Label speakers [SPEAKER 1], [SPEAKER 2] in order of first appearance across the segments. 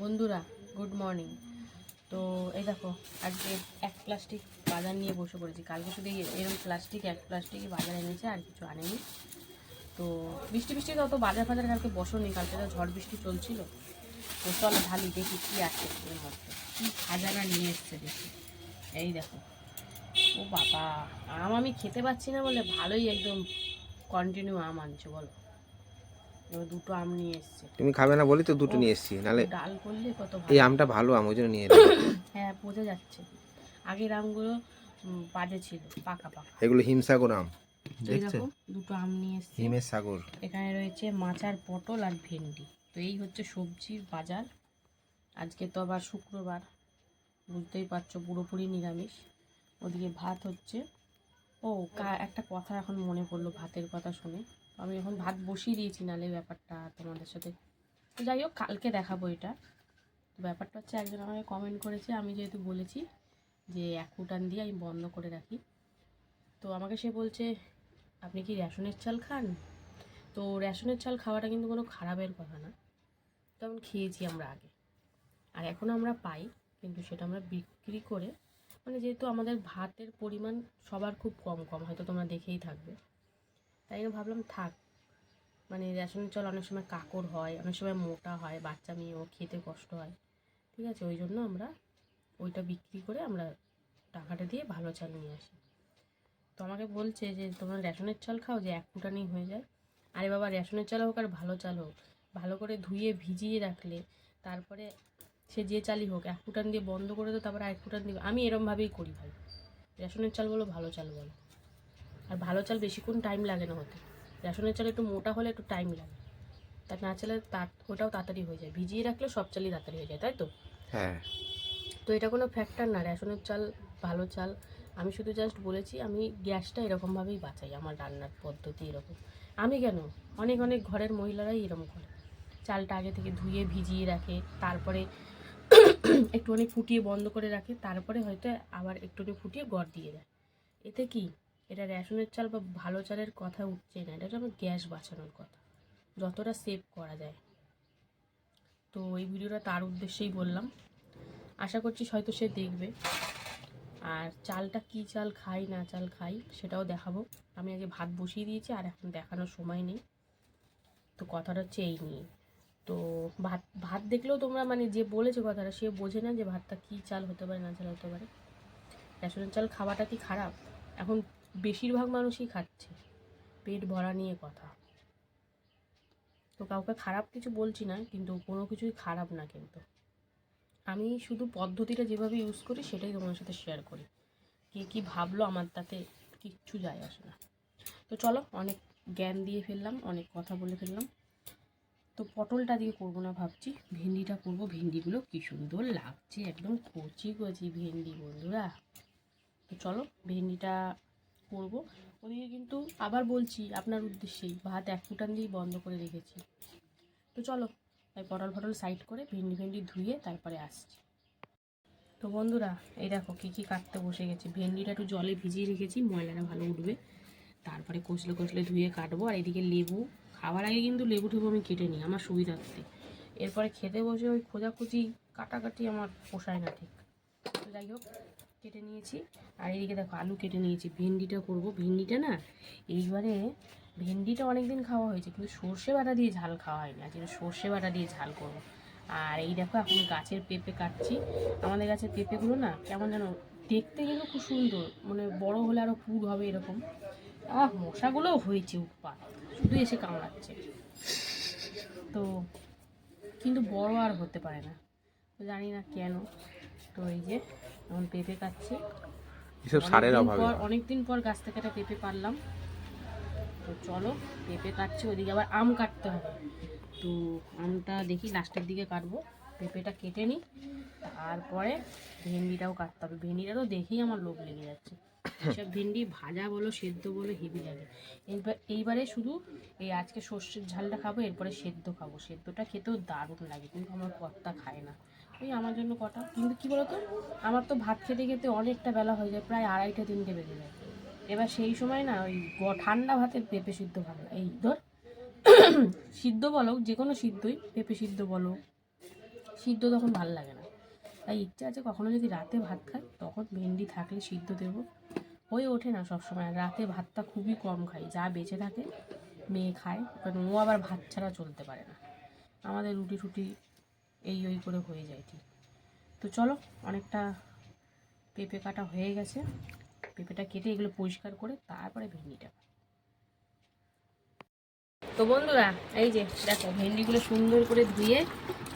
[SPEAKER 1] বন্ধুরা good morning তো এই দেখো, আজকে এক প্লাস্টিক বাজার নিয়ে বসে পড়েছি। কালকে শুধু এরকম প্লাস্টিক, এক প্লাস্টিকই বাজার এনেছে, আর কিছু আনেনি। তো বৃষ্টি বৃষ্টি অত বাজার ফাজার কালকে বসোনি, কালকে তো ঝড় বৃষ্টি চলছিল। তো চলো ঢালি, দেখি কী আছে কী খাজানা নিয়ে এসছে দেখি। এই দেখো। ও বাবা, আম আমি খেতে পাচ্ছি না বলে ভালোই একদম কন্টিনিউ আম আনছে, বলো। দুটো আম নিয়ে এসছে।
[SPEAKER 2] তুমি খাবে না বলি তো দুটো নিয়ে এসেছি নালে
[SPEAKER 1] ডাল করলে কত ভালো।
[SPEAKER 2] এই আমটা ভালো আম ওই জন্য নিয়ে এলাম।
[SPEAKER 1] হ্যাঁ বোঝা যাচ্ছে। আগের আমগুলো বাজে ছিল পাকা পাকা।
[SPEAKER 2] এগুলো হিমসাগর আম দেখছ?
[SPEAKER 1] দুটো আম নিয়ে এসছি।
[SPEAKER 2] হিমের সাগর।
[SPEAKER 1] এখানে রয়েছে মাচার পটল আর ভেন্ডি। তো এই হচ্ছে সবজির বাজার। আজকে তো আবার শুক্রবার বুঝতেই পারছ পুরোপুরি নিরামিষ। ওদিকে ভাত হচ্ছে। ও কা- একটা কথা এখন মনে পড়ল ভাতের কথা শুনে। আমি এখন ভাত বসিয়ে দিয়েছি নালে ব্যাপারটা তোমাদের সাথে। তো যাই হোক, কালকে দেখাবো এটা। তো ব্যাপারটা হচ্ছে একজন আমাকে কমেন্ট করেছে, আমি যেহেতু বলেছি যে এক ফুটান দিয়ে আমি বন্ধ করে রাখি। তো আমাকে সে বলছে, আপনি কি রেশনের চাল খান? তো রেশনের চাল খাওয়াটা কিন্তু কোনো খারাপের কথা না। কারণ খেয়েছি আমরা আগে। আর এখন আমরা পাই, কিন্তু সেটা আমরা বিক্রি করে মানে যেহেতু আমাদের ভাতের পরিমাণ সবার খুব কম কম হয়তো তোমরা দেখেই থাকবে। তাই জন্য ভাবলাম থাক। মানে রেশনের চাল অনেক সময় কাকড় হয়, অনেক সময় মোটা হয়, বাচ্চা মেয়েও খেতে কষ্ট হয়। ঠিক আছে, ওই জন্য আমরা ওইটা বিক্রি করে আমরা টাকাটা দিয়ে ভালো চাল নিয়ে আসি। তো আমাকে বলছে যে, তোমরা রেশনের চাল খাও যে এক ফুটানি হয়ে যায়। আরে বাবা, রেশনের চাল হোক আর ভালো চাল হোক, ভালো করে ধুয়ে ভিজিয়ে রাখলে তারপরে সে যে চালই হোক, এক ফুটান দিয়ে বন্ধ করে তো তারপরে এক ফুটান দিবে আমি এরমভাবেই করি ভাই। রেশনের চাল বলো ভালো চাল বলো। আর ভালো চাল বেশিক্ষণ টাইম লাগে না হতে রেশনের চাল একটু মোটা হলে একটু টাইম লাগে। তা না চালে তা ওটাও তাড়াতাড়ি হয়ে যায়। ভিজিয়ে রাখলে সব চালই তাড়াতাড়ি হয়ে যায় তাই তো?
[SPEAKER 2] হ্যাঁ।
[SPEAKER 1] তো এটা কোনো ফ্যাক্টর না রেশনের চাল ভালো চাল। আমি শুধু জাস্ট বলেছি আমি গ্যাসটা এরকমভাবেই বাঁচাই আমার রান্নার পদ্ধতি এরকম। আমি কেন? অনেক অনেক ঘরের মহিলারাই এরকম করে। চালটা আগে থেকে ধুয়ে ভিজিয়ে রাখে তারপরে একটুখানি ফুটিয়ে বন্ধ করে রাখে তারপরে হয়তো আবার একটুখানি ফুটিয়ে গড় দিয়ে দেয়। এতে কি? এটা রেশনের চাল বা ভালো চালের কথা উঠছে না, এটা আমার গ্যাস বাঁচানোর কথা, যতটা সেভ করা যায়। তো এই ভিডিওটা তার উদ্দেশ্যেই বললাম। আশা করছি হয়তো সে দেখবে। আর চালটা কি চাল খাই, না চাল খাই, সেটাও দেখাবো। আমি আগে ভাত বসিয়ে দিয়েছি, আর এখন দেখানোর সময় নেই। তো কথাটা হচ্ছে এই নিয়ে। তো ভাত ভাত দেখলেও তোমরা মানে যে বলেছে কথাটা, সে বোঝে না যে ভাতটা কি চাল হতে পারে, না চাল হতে পারে। রেশনের চাল খাওয়াটা কি খারাপ? এখন বেশিরভাগ মানুষই খাচ্ছে। পেট ভরা নিয়ে কথা। তো কাউকে খারাপ কিছু বলছি না, কিন্তু কোনো কিছুই খারাপ না কিন্তু। আমি শুধু পদ্ধতিটা যেভাবে ইউজ করি, সেটাই তোমার সাথে শেয়ার করি। কে কী ভাবলো আমার তাতে কিচ্ছু যায় আসে না। তো চলো, অনেক জ্ঞান দিয়ে ফেললাম, অনেক কথা বলে ফেললাম। তো পটলটা দিয়ে করব না ভাবছি, ভেন্ডিটা করব। ভেন্ডিগুলো কি সুন্দর লাগছে, একদম কচি কচি ভেন্ডি বন্ধুরা। তো চলো, ভেন্ডিটা করব। ওদিকে কিন্তু আবার বলছি আপনার উদ্দেশ্যেই, ভাত এক ফুটান দিয়েই বন্ধ করে রেখেছি। তো চলো, তাই পটল ফটল সাইড করে ভেন্ডি ভেন্ডি ধুয়ে তারপরে আসছি। তো বন্ধুরা, এই দেখো কী কী কাটতে বসে গেছি। ভেন্ডিটা একটু জলে ভিজিয়ে রেখেছি, ময়লাটা ভালো উঠবে। তারপরে কচলে কচলে ধুয়ে কাটবো। আর এদিকে লেবু, খাওয়ার আগে কিন্তু লেবু ঠেবু আমি কেটে নিই, আমার সুবিধার্থে। এরপরে খেতে বসে ওই খোঁজাখুঁজি, কাটাকাটি আমার পোষায় না ঠিক। যাই হোক কেটে নিয়েছি। আর এদিকে দেখো আলু কেটে নিয়েছি। ভেন্ডিটা করব। ভেন্ডিটা না, এইবারে ভেন্ডিটা অনেক দিন খাওয়া হয়েছে, কিন্তু সর্ষে বাটা দিয়ে ঝাল খাওয়া হয়নি। আজকে সর্ষে বাটা দিয়ে ঝাল করব। আর এই দেখো, এখন গাছের পেঁপে কাটছি। আমাদের গাছের পেঁপেগুলো না কেমন যেন দেখতে কিন্তু খুব সুন্দর। মানে বড় হলে আরও পুর হবে এরকম। আহ মশাগুলোও হয়েছে উৎপাত। শুধু এসে কামড়াচ্ছে। তো, কিন্তু বড় আর হতে পারে না। জানি না কেন। তো এই যে এখন পেঁপে কাটছি।
[SPEAKER 2] এসব সারের অভাবে।
[SPEAKER 1] অনেকদিন পর গাছ থেকে একটা পেঁপে পারলাম। তো চলো পেঁপে কাটছি ওদিকে আবার আম কাটতে হবে। তো আমটা দেখি লাস্টের দিকে কাটবো। পেঁপেটা কেটে নিই তারপরে ভেন্ডিটাও কাটতে হবে। ভেন্ডিটা তো দেখেই আমার লোভ লেগে যাচ্ছে। এসব ভেন্ডি ভাজা বলো সেদ্ধ বলো হেভি লাগে। এইবার এইবারে শুধু এই আজকে সর্ষের ঝালটা খাব এরপরে সেদ্ধ খাব। সেদ্ধটা খেতেও দারুণ লাগে কিন্তু আমার কর্তা খায় না। ওই আমার জন্য কটা। কিন্তু কি বলতো? আমার তো ভাত খেতে খেতে অনেকটা বেলা হয়ে যায়, প্রায় আড়াইটা, তিনটে বেজে যায়। এবার সেই সময় না ওই ঠান্ডা ভাতের পেঁপে সিদ্ধ ভালো। এই ধর, সিদ্ধ বলো, যে কোনো সিদ্ধই পেঁপে সিদ্ধ বলো। সিদ্ধ তখন ভালো লাগে না। তাই ইচ্ছা আছে কখনো যদি রাতে ভাত খাই, তখন ভেন্ডি থাকলে সিদ্ধ দেবো। হয়ে ওঠে না সবসময়। রাতে ভাতটা খুবই কম খাই। যা বেঁচে থাকে, মেয়ে খায়। কারণ ও আবার ভাত ছাড়া চলতে পারে না। আমাদের রুটি টুটি এই ওই করে হয়ে যায় ঠিক। তো চলো, অনেকটা পেঁপে কাটা হয়ে গেছে। পেঁপেটা কেটে এগুলো পরিষ্কার করে তারপরে ভেন্ডিটা। তো বন্ধুরা, এই যে দেখো, ভেন্ডিগুলো সুন্দর করে ধুয়ে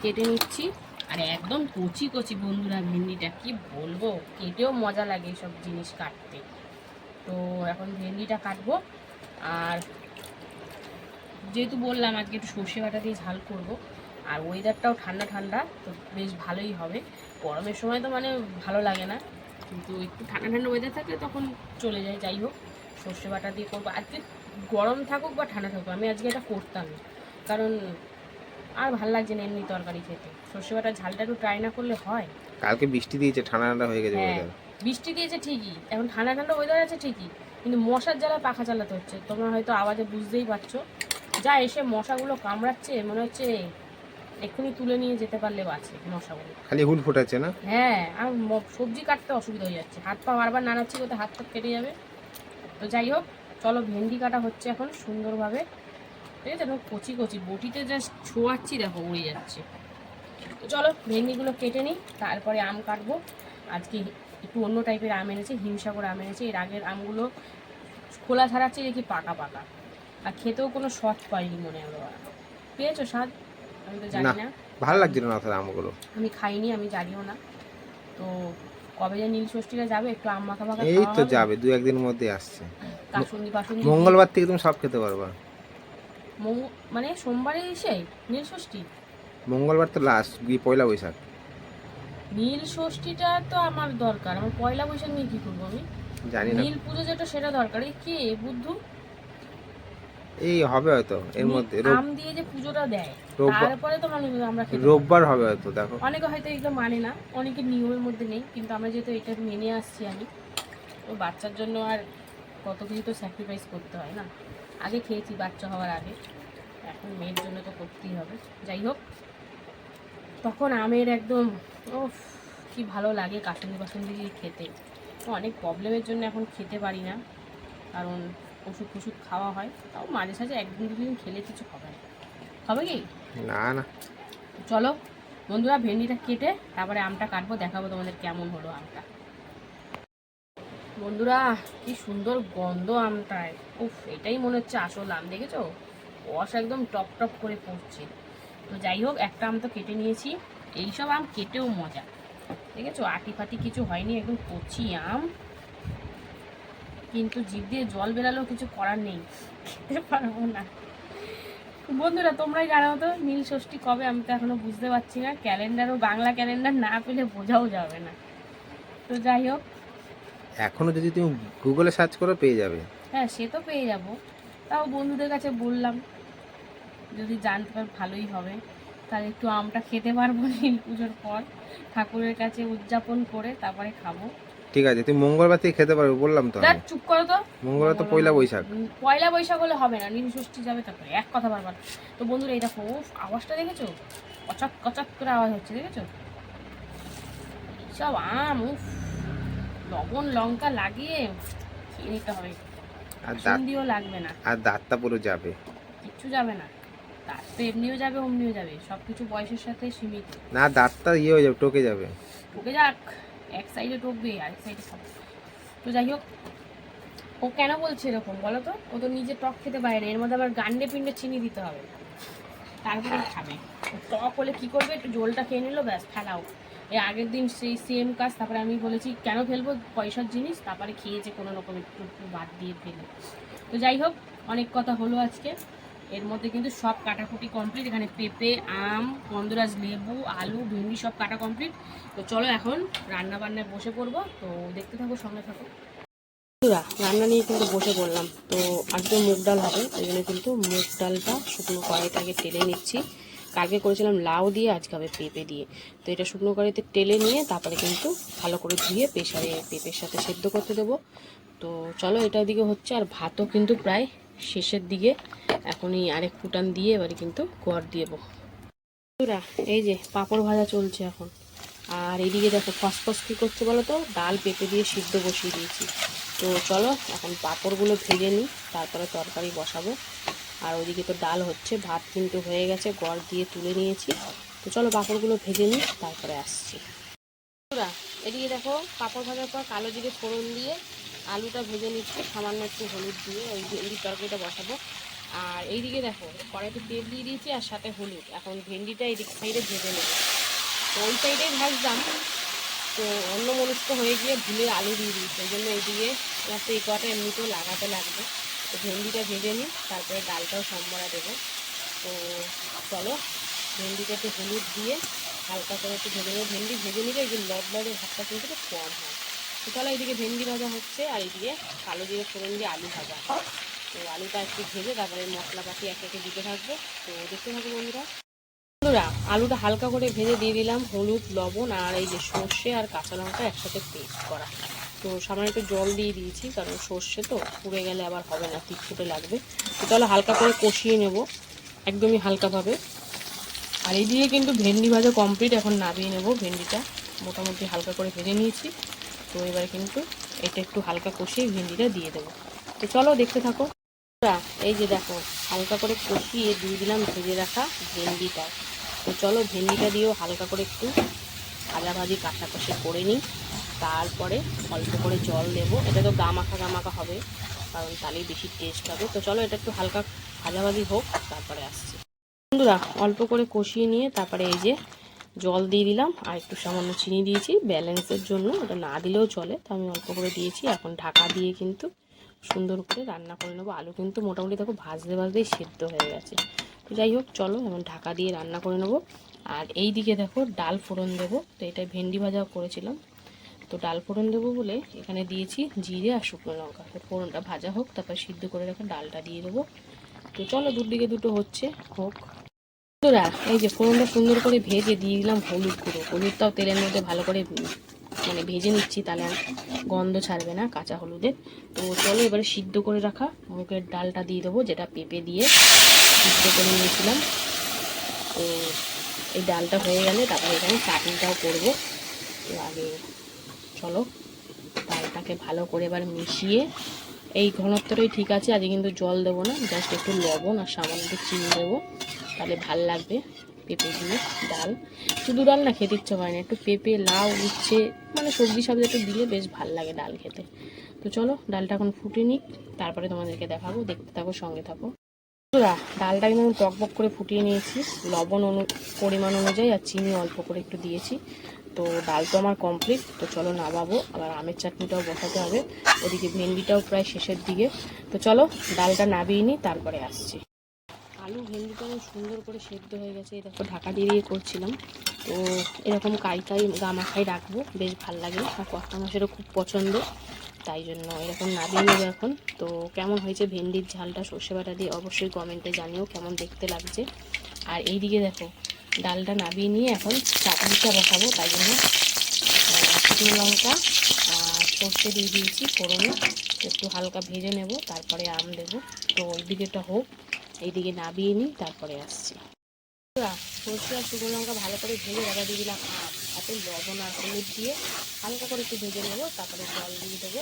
[SPEAKER 1] কেটে নিচ্ছি। আর একদম কচি কচি বন্ধুরা ভেন্ডিটা, কি বলব? কেটেও মজা লাগে সব জিনিস কাটতে। তো এখন ভেন্ডিটা কাটবো। আর যেহেতু বললাম, আজকে একটু সর্ষে বাটা দিয়ে ঝাল করব। আর ওয়েদারটাও ঠান্ডা ঠান্ডা তো বেশ ভালোই হবে। গরমের সময় তো মানে ভালো লাগে না। কিন্তু একটু ঠান্ডা ঠান্ডা ওয়েদার থাকলে তখন চলে যায় যাই হোক। সর্ষে বাটা দিয়ে করব। আজকে গরম থাকুক বা ঠান্ডা থাকুক আমি আজকে এটা করতাম। কারণ আর ভালো লাগছে না এমনি তরকারি খেতে। সর্ষে বাটা ঝালটা একটু ট্রাই না করলে হয়।
[SPEAKER 2] কালকে বৃষ্টি দিয়েছে ঠান্ডা ঠান্ডা হয়ে গেছে
[SPEAKER 1] হ্যাঁ বৃষ্টি দিয়েছে ঠিকই। এখন ঠান্ডা ঠান্ডা ওয়েদার আছে ঠিকই। কিন্তু মশার জ্বালা পাখা চালাতে হচ্ছে। তোমরা হয়তো আওয়াজে বুঝতেই পারছ। যা এসে মশাগুলো কামড়াচ্ছে মনে হচ্ছে এক্ষুনি তুলে নিয়ে যেতে পারলে বাঁচে মশাগুলো।
[SPEAKER 2] খালি হুল ফোটাচ্ছে না?
[SPEAKER 1] হ্যাঁ আর সবজি কাটতে অসুবিধা হয়ে যাচ্ছে। হাত পা বারবার নাড়াচ্ছি কোথাও হাত পা কেটে যাবে। তো যাই হোক চলো ভেন্ডি কাটা হচ্ছে এখন সুন্দরভাবে। ঠিক আছে এখন কচি কচি বটিতে জাস্ট ছোঁয়াচ্ছি দেখো উড়ে যাচ্ছে। তো চলো ভেন্ডিগুলো কেটে নিই তারপরে আম কাটবো। আজকে একটু অন্য টাইপের আম এনেছে হিমসাগর আম এনেছে। এর আগের আমগুলো খোলা ছাড়াচ্ছি দেখি পাকা পাকা। আর খেতেও কোনো স্বাদ পাইনি মনে হলো। পেয়েছ স্বাদ? আমি তো জানি
[SPEAKER 2] না। ভালো লাগছিল না তাহলে আমগুলো।
[SPEAKER 1] আমি খাইনি আমি জানিও না। তো কবে যে নীল ষষ্ঠীরা যাবে একটু আম মাখা মাখা
[SPEAKER 2] এই তো। যাবে দু একদিনের মধ্যে আসছে।
[SPEAKER 1] কাসুন্দি পাসুন্দি
[SPEAKER 2] মঙ্গলবার থেকে তুমি সব খেতে পারবা।
[SPEAKER 1] মানে সোমবারে এসে নীল ষষ্ঠী
[SPEAKER 2] মঙ্গলবার তো লাস্ট গিয়ে পয়লা বৈশাখ।
[SPEAKER 1] নীল ষষ্ঠীটা তো আমার দরকার। আমার পয়লা বৈশাখ নিয়ে কি করব আমি?
[SPEAKER 2] জানি না।
[SPEAKER 1] নীল পুজো যেটা সেটা দরকার। কে বুদ্ধু?
[SPEAKER 2] এই হবে হয়তো এর মধ্যে
[SPEAKER 1] আম দিয়ে যে পুজোটা দেয় তারপরে তো মানে আমরা
[SPEAKER 2] রোববার হবে হয়তো দেখো।
[SPEAKER 1] অনেকে হয়তো এগুলো মানে না অনেকের নিয়মের মধ্যে নেই কিন্তু আমরা যেহেতু এটা মেনে আসছি আমি তো বাচ্চার জন্য আর কত কিছু তো স্যাক্রিফাইস করতে হয় না। আগে খেয়েছি বাচ্চা হওয়ার আগে এখন মেয়ের জন্য তো করতেই হবে। যাই হোক তখন আমের একদম ও কি ভালো লাগে কাসুন্দি বাসুন্দি দিয়ে খেতে। তো অনেক প্রবলেমের জন্য এখন খেতে পারি না কারণ ওষুধ ফষুধ খাওয়া হয় তাও মাঝে সাঝে একদিন দুদিন খেলে কিছু হবে না। হবে কি?
[SPEAKER 2] না না।
[SPEAKER 1] চলো বন্ধুরা ভেন্ডিটা কেটে তারপরে আমটা কাটবো দেখাবো তোমাদের কেমন হলো আমটা। বন্ধুরা কি সুন্দর গন্ধ আমটায়। উফ এটাই মনে হচ্ছে আসল আম দেখেছ? রস একদম টপ টপ করে পড়ছে। তো যাই হোক একটা আম তো কেটে নিয়েছি। এইসব আম কেটেও মজা। দেখেছ? আটি ফাটি কিছু হয়নি একদম কচি আম। কিন্তু জিভ দিয়ে জল বেরালেও কিছু করার নেই। খেতে পারব না। বন্ধুরা তোমরাই জানো তো নীল ষষ্ঠী কবে? আমি তো এখনও বুঝতে পারছি না। ক্যালেন্ডারও বাংলা ক্যালেন্ডার না পেলে বোঝাও যাবে না। তো যাই হোক।
[SPEAKER 2] এখনও যদি তুমি গুগলে সার্চ করো পেয়ে যাবে।
[SPEAKER 1] হ্যাঁ সে তো পেয়ে যাব। তাও বন্ধুদের কাছে বললাম যদি জানতে পার ভালোই হবে। তাহলে একটু আমটা খেতে পারব নীল পুজোর পর। ঠাকুরের কাছে উদযাপন করে তারপরে খাব।
[SPEAKER 2] ঠিক আছে তুমি মঙ্গলবার থেকে খেতে পারবে বললাম তো
[SPEAKER 1] দেখ চুপ করো তো।
[SPEAKER 2] মঙ্গলবার তো পয়লা বৈশাখ।
[SPEAKER 1] পয়লা বৈশাখ হলে হবে না নীল ষষ্ঠী যাবে তারপরে এক কথা বারবার। তো বন্ধুরা এই দেখো আওয়াজটা দেখেছ? কচাক কচাক করে আওয়াজ হচ্ছে দেখেছ? সব আম উফ লবণ লঙ্কা লাগিয়ে খেয়ে নিতে হবে।
[SPEAKER 2] আর দাঁত
[SPEAKER 1] সন্ধিও লাগবে না।
[SPEAKER 2] আর দাঁতটা পুরো যাবে।
[SPEAKER 1] কিচ্ছু যাবে না। তার তো এমনিও যাবে অমনিও যাবে। সব কিছু বয়সের সাথে সীমিত।
[SPEAKER 2] না দাঁতটা ইয়ে হয়ে যাবে টোকে যাবে।
[SPEAKER 1] টোকে যাক। এক সাইডে টোকবে আরেক সাইডে খাবে। তো যাই হোক, ও কেন বলছে এরকম বলো তো? ও তো নিজে টক খেতে পারে না, এর মধ্যে আবার গান্ডে পিণ্ডে চিনি দিতে হবে। তারপরে খাবে। টক হলে কী করবে? একটু জলটা খেয়ে নিলো, ব্যাস ফেলাও এই আগের দিন সেই সেম কাজ, তারপরে আমি বলেছি, কেন ফেলব পয়সার জিনিস? তারপরে খেয়েছে কোনো রকম একটু একটু বাদ দিয়ে ফেলে। তো যাই হোক, অনেক কথা হলো আজকে। এর মধ্যে কিন্তু সব কাটাকুটি কমপ্লিট এখানে পেঁপে, আম গন্ধরাজ লেবু, আলু, ভেন্ডি সব কাটা কমপ্লিট তো চলো এখন রান্না বান্নায় বসে পড়ব। তো দেখতে থাকো, সঙ্গে থাকো। বন্ধুরা, রান্না নিয়ে কিন্তু বসে পড়লাম। তো আজকে মুগ ডাল হবে, ওই জন্য কিন্তু মুগ ডালটা শুকনো কড়াইটাকে টেলে নিচ্ছি। কালকে করেছিলাম লাউ দিয়ে, আজকে হবে পেঁপে দিয়ে। তো এটা শুকনো কড়াইতে টেলে নিয়ে তারপরে কিন্তু ভালো করে ধুয়ে প্রেশারে পেঁপের সাথে সেদ্ধ করতে দেবো। তো চলো এটা দিকে হচ্ছে, আর ভাতও কিন্তু প্রায় শেষের দিকে এখনই আরেক ফুটান দিয়ে এবারে কিন্তু গোয়ার দিয়ে দেবো। এই যে পাঁপড় ভাজা চলছে এখন। আর এদিকে দেখো ফসফস কী করছে বলো তো? ডাল পেঁপে দিয়ে সিদ্ধ বসিয়ে দিয়েছি। তো চলো, এখন পাঁপড়গুলো ভেজে নিই, তারপরে তরকারি বসাবো। আর ওইদিকে তো ডাল হচ্ছে, ভাত কিন্তু হয়ে গেছে গড় দিয়ে তুলে নিয়েছি। তো চলো পাঁপড়গুলো ভেজে নিই, তারপরে আসছি। এদিকে দেখো পাঁপড় ভাজার পর কালো জিরে ফোড়ন দিয়ে আলুটা ভেজে নিচ্ছি, সামান্য একটু হলুদ দিয়ে ওই ভেন্ডির তরকারিটা বসাবো। আর এইদিকে দেখো, কড়াইতে তেল দিয়ে দিয়েছি আর সাথে হলুদ। এখন ভেন্ডিটা এদিক সাইডে ভেজে নেব। তো ওই সাইডেই ভাজতাম তো অন্য মনস্ক হয়ে গিয়ে ভুলে আলু দিয়ে দিয়েছি। ওই জন্য এইদিকে আমার তো এই কটা এমনিতেও লাগাতে লাগবে। তো ভেন্ডিটা ভেজে নিই, তারপরে ডালটাও সম্বরা দেবো। তো চলো, ভেন্ডিটা একটু হলুদ দিয়ে হালকা করে একটু ভেজে নেব। ভেন্ডি ভেজে নিলে এই যে লব লবের ভাতটা কিন্তু কম হয়। তো চলো এইদিকে ভেন্ডি ভাজা হচ্ছে আর এইদিকে কালো জিরে ফোড়ন দিয়ে আলু ভাজা। তো আলুটা একটু ভেজে তারপরে মশলাপাতি এক একে দিতে থাকব। তো দেখতে থাকো বন্ধুরা। বন্ধুরা, আলুটা হালকা করে ভেজে দিয়ে দিলাম হলুদ, লবণ আর এই যে সর্ষে আর কাঁচা লঙ্কা একসাথে পেস্ট করা। তো সামান্য একটু জল দিয়ে দিয়েছি, কারণ সর্ষে তো পুড়ে গেলে আবার হবে না, তিতকুটে লাগবে। তো তাহলে হালকা করে কষিয়ে নেব, একদমই হালকাভাবে। আর এই দিয়ে কিন্তু ভেন্ডি ভাজা কমপ্লিট এখন নামিয়ে নেব ভেন্ডিটা। মোটামুটি হালকা করে ভেজে নিয়েছি। তো এবারে কিন্তু এটা একটু হালকা কষিয়ে ভেন্ডিটা দিয়ে দেবো। তো চলো দেখতে থাকো। এই যে দেখো, হালকা করে কষিয়ে দিয়ে দিলাম ভেজে রাখা ভেন্ডিটা। তো চলো ভেন্ডিটা দিয়েও হালকা করে একটু ভাজাভাজি কাটাকষি করে নিই। তারপরে অল্প করে জল দেবো। এটা তো গামাখা গামাখা হবে, কারণ তাহলেই বেশি টেস্ট হবে। তো চলো এটা একটু হালকা ভাজাভাজি হোক, তারপরে আসছি। বন্ধুরা, অল্প করে কষিয়ে নিয়ে তারপরে এই যে জল দিয়ে দিলাম আর একটু সামান্য চিনি দিয়েছি। ব্যালেন্সের জন্য ওটা না দিলেও চলে, তো আমি অল্প করে দিয়েছি। এখন ঢাকা দিয়ে কিন্তু সুন্দর করে রান্না করে নেব। আলু কিন্তু মোটামুটি দেখো ভাজতে ভাজতেই সেদ্ধ হয়ে গেছে। তো যাই হোক, চলো এখন ঢাকা দিয়ে রান্না করে নেব। আর এই দিকে দেখো ডাল ফোড়ন দেবো, তো এটা ভেন্ডি ভাজা করেছিলাম। তো ডাল ফোড়ন দেবো বলে এখানে দিয়েছি জিরে আর শুকনো লঙ্কা। তো ফোড়নটা ভাজা হোক, তারপর সিদ্ধ করে রেখে ডালটা দিয়ে দেবো। তো চলো দুদিকে দুটো হচ্ছে, হোক। বন্ধুরা এই যে ফোড়নটা সুন্দর করে ভেজে দিয়ে দিলাম হলুদ গুঁড়ো। হলুদটাও তেলের মধ্যে ভালো করে মানে ভেজে নিচ্ছি, তাহলে গন্ধ ছাড়বে না কাঁচা হলুদের। তো চলো এবারে সিদ্ধ করে রাখা মুগের ডালটা দিয়ে দেবো, যেটা পেঁপে দিয়ে সিদ্ধ করে নিয়েছিলাম। তো এই ডালটা হয়ে গেলে তারপরে এখানে চাটনিটাও করব। তো আগে চলো ডালটাকে ভালো করে এবার মিশিয়ে, এই ঘনত্বটাই ঠিক আছে, আজকে কিন্তু জল দেবো না, জাস্ট একটু লবণ আর সামান্য একটু চিনি দেবো। তাহলে ভালো লাগবে পেঁপে দিয়ে ডাল। শুধু ডাল না খেতে ইচ্ছে হয় না একটু পেঁপে লাউ উচ্ছে মানে সবজি সবজি একটু দিলে বেশ ভালো লাগে ডাল খেতে। তো চলো ডালটা এখন ফুটে নিক তারপরে তোমাদেরকে দেখাবো দেখতে থাকো সঙ্গে থাকো। বন্ধুরা, ডালটা কিন্তু আমি টকবক করে ফুটিয়ে নিয়েছি লবণ অনু পরিমাণ অনুযায়ী আর চিনি অল্প করে একটু দিয়েছি। তো ডাল তো আমার কমপ্লিট তো চলো নামাবো আবার আমের চাটনিটাও বসাতে হবে ওদিকে ভেন্ডিটাও প্রায় শেষের দিকে। তো চলো ডালটা নাবিয়ে নিই তারপরে আসছি। আলু ভেন্ডিটা অনেক সুন্দর করে সেদ্ধ হয়ে গেছে, এই দেখো ঢাকা দিয়ে দিয়ে করছিলাম। তো এরকম কাই কাই গামাখাই রাখব, বেশ ভালো লাগে। আর কর্তা মাছেরও খুব পছন্দ, তাই জন্য এরকম নামিয়ে নেব এখন। তো কেমন হয়েছে ভেন্ডির ঝালটা, সর্ষে বাটা দিয়ে অবশ্যই কমেন্টে জানিও, কেমন দেখতে লাগছে। আর এই দিকে দেখো, ডালটা নামিয়ে নিয়ে এখন চাটনিটা বসাবো, তাই জন্য শুকনো লঙ্কা সর্ষে দিয়ে দিয়েছি ফোড়নে। একটু হালকা ভেজে নেব, তারপরে আম দেবো। তো ওই দিকেটা হোক। এইদিকে নামিয়ে নিই, তারপরে আসছি। সর্ষে আর শুকনো লঙ্কা ভালো করে ভেজে রাখা দিয়ে দিলাম। তাতে লবণ আর হলুদ দিয়ে হালকা করে একটু ভেজে নেব, তারপরে জল দিয়ে দেবো।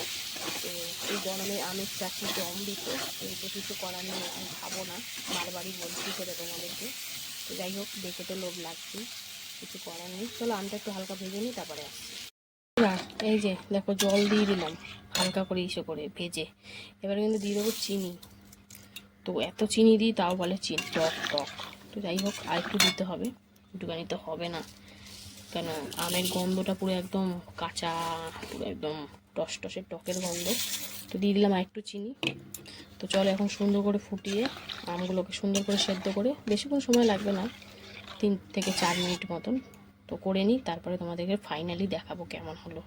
[SPEAKER 1] তো এই গরমে আমের চাটনি তো অমৃত এই তো কিছু করার নেই আমি খাব না। বারবারই বলছি সেটা তোমাদেরকে। তো যাই হোক, দেখে তো লোভ লাগছে কিছু করার নেই। চলো আমটা একটু হালকা ভেজে নিই, তারপরে আসছি। এই যে, দেখো জল দিয়ে দিলাম, হালকা করে ইসে করে ভেজে। এবার কিন্তু দিয়ে দেবো চিনি। তো এত চিনি দিই, তাও বলে চিনি। টক টক। তো যাই হোক, আর একটু দিতে হবে। একটুখানি তো হবে না। কেন, আমের গন্ধটা পুরো একদম কাঁচা, পুরো একদম টস টসের টকের গন্ধ। তো দিয়ে দিলাম আর একটু চিনি। তো চলো এখন সুন্দর করে ফুটিয়ে আমগুলোকে সুন্দর করে সেদ্ধ করে, বেশিক্ষণ সময় লাগবে না, তিন থেকে চার মিনিট মতন। তো করে নিই, তারপরে তোমাদেরকে ফাইনালি দেখাবো কেমন হলো।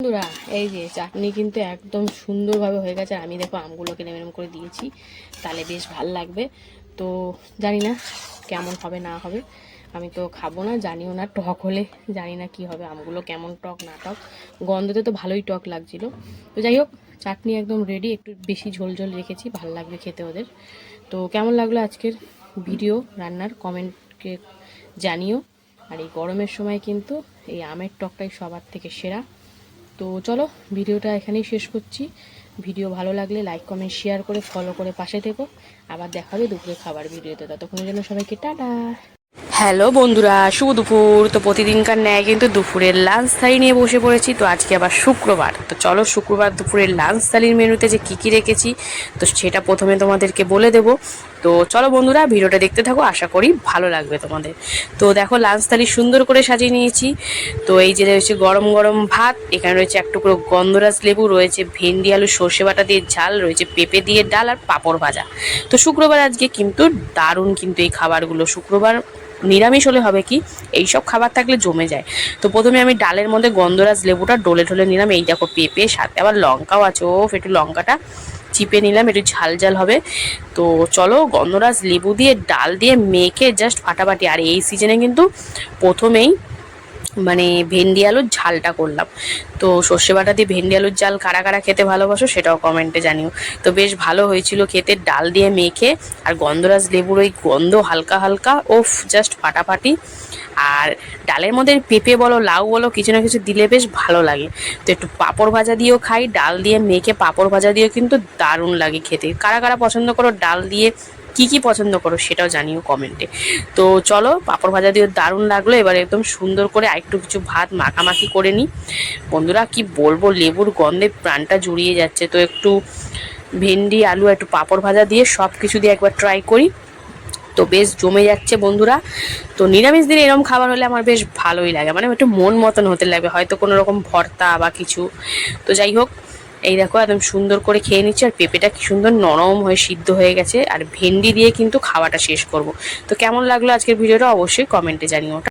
[SPEAKER 1] বন্ধুরা, এই যে চাটনি কিন্তু একদম সুন্দরভাবে হয়ে গেছে। আমি দেখো আমগুলোকে নেমে নেমে করে দিয়েছি। তাহলে বেশ ভালো লাগবে। তো জানি না কেমন হবে, না হবে। আমি তো খাব না, জানিও না টক হলে। জানি না কি হবে, আমগুলো কেমন টক, না টক। গন্ধতে তো ভালোই টক লাগছিল। তো যাই হোক, চাটনি একদম রেডি একটু বেশি ঝোল ঝোল রেখেছি, ভালো লাগবে খেতে ওদের। তো কেমন লাগল আজকের ভিডিও রান্নার? কমেন্টকে জানিও। আর এই গরমের সময় কিন্তু এই আমের টকটাই সবার থেকে সেরা। তো চলো, ভিডিওটা এখানেই শেষ করছি। ভিডিও ভালো লাগলে লাইক কমেন্ট শেয়ার করে ফলো করে পাশে থেকো। আবার দেখাবে দুপুরে খাবার ভিডিওতে। ততক্ষণের জন্য সবাইকে টাটা। হ্যালো বন্ধুরা, শুভ দুপুর। তো প্রতিদিনকার ন্যায় কিন্তু দুপুরের লাঞ্চ থালি নিয়ে বসে পড়েছি। তো আজকে আবার শুক্রবার। তো চলো শুক্রবার দুপুরের লাঞ্চ থালির মেনুতে যে কী কী রেখেছি, তো সেটা প্রথমে তোমাদেরকে বলে দেবো। তো চলো বন্ধুরা, ভিডিওটা দেখতে থাকো, আশা করি ভালো লাগবে তোমাদের। তো দেখো লাঞ্চ থালি সুন্দর করে সাজিয়ে নিয়েছি। তো এই যে রয়েছে গরম গরম ভাত, এখানে রয়েছে এক টুকরো গন্ধরাজ লেবু, রয়েছে ভেন্ডি, আলু, সর্ষে বাটা দিয়ে ঝাল, রয়েছে পেঁপে দিয়ে ডাল আর পাঁপড় ভাজা। তো শুক্রবার আজকে কিন্তু দারুণ কিন্তু এই খাবারগুলো। শুক্রবার নিরামিষ হলে হবে কি? এই সব খাবার থাকলে জমে যায়। তো প্রথমে আমি ডালের মধ্যে গন্ধরাজ লেবুটা, ডোলে ঢোলে নিলাম। এই দেখো পেঁপে, সাথে আবার লঙ্কাও আছে। ও একটু লঙ্কাটা চিপে নিলাম, একটু ঝাল ঝাল হবে। তো চলো গন্ধরাজ লেবু দিয়ে, ডাল দিয়ে মেখে জাস্ট ফাটাফাটি। আর এই সিজনে কিন্তু প্রথমেই মানে ভেন্ডি আলুর ঝালটা করলাম। তো সর্ষে বাটা দিয়ে ভেন্ডি আলুর ঝাল কারা কারা খেতে ভালোবাসো সেটাও কমেন্টে জানিও। তো বেশ ভালো হয়েছিল খেতে, ডাল দিয়ে মেখে আর গন্ধরাজ লেবুর ওই গন্ধ হালকা হালকা, ওফ জাস্ট ফাটাফাটি। আর ডালের মধ্যে পেঁপে বলো, লাউ বলো, কিছু না কিছু দিলে বেশ ভালো লাগে। তো একটু পাঁপড় ভাজা দিয়েও খাই, ডাল দিয়ে মেখে পাঁপড় ভাজা দিয়েও কিন্তু দারুণ লাগে খেতে। কারা কারা পছন্দ করো ডাল দিয়ে কি কি পছন্দ করো সেটাও জানিও কমেন্টে তো চলো, পাঁপড় ভাজা দিয়ে দারুণ লাগল। এবার একদম সুন্দর করে আরেকটু কিছু ভাত মাখামাখি করে নিই। বন্ধুরা, কি বলব, লেবুর গন্ধে প্রাণটা জুড়িয়ে যাচ্ছে। তো একটু ভেন্ডি, আলু একটু পাঁপড় ভাজা দিয়ে সব কিছু দিয়ে একবার ট্রাই করি। তো বেশ জমে যাচ্ছে বন্ধুরা। তো নিরামিষ দিনে এরকম খাবার হলে আমার বেশ ভালোই লাগে। মানে একটু মন মতন হতে লাগবে হয়তো কোনো রকম ভর্তা বা কিছু। তো যাই হোক এই দেখো, একদম সুন্দর করে খেয়ে নিচ্ছি, আর পেঁপেটা কি সুন্দর নরম হয়ে সিদ্ধ হয়ে গেছে, আর ভেন্ডি দিয়ে কিন্তু খাওয়াটা শেষ করব। তো কেমন লাগল আজকের ভিডিওটা অবশ্যই কমেন্টে জানিও।